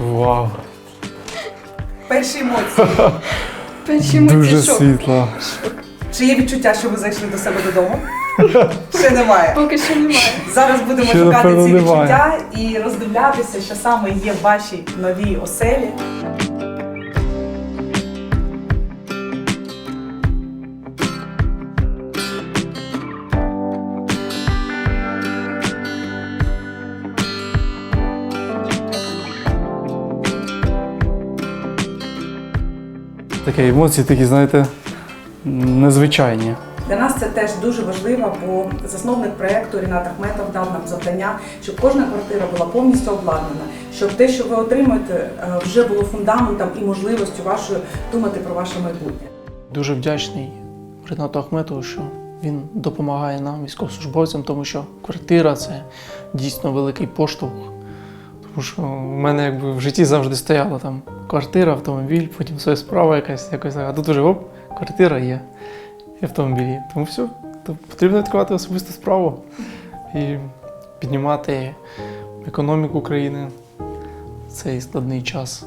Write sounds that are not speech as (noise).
Вау. Перші емоції. (laughs) Перші Дуже шок. світло. Чи є відчуття, що ви зайшли до себе додому? (laughs) Ще немає. Поки що немає. Зараз будемо Ще, шукати напевно, ці немає. відчуття і роздивлятися, що саме є в вашій новій оселі. Такі емоції, такі, знаєте, незвичайні. Для нас це теж дуже важливо, бо засновник проєкту Рінат Ахметов дав нам завдання, щоб кожна квартира була повністю обладнана, щоб те, що ви отримуєте, е, вже було фундаментом і можливістю вашою думати про ваше майбутнє. Дуже вдячний Ренату Ахметову, що він допомагає нам, військовослужбовцям, тому що квартира це дійсно великий поштовх. Тому що в мене якби в житті завжди стояла там квартира, автомобіль, потім своя справа якась, якась. а тут вже оп, квартира є і автомобіль. Тому все, то потрібно відкривати особисту справу і піднімати економіку країни в цей складний час.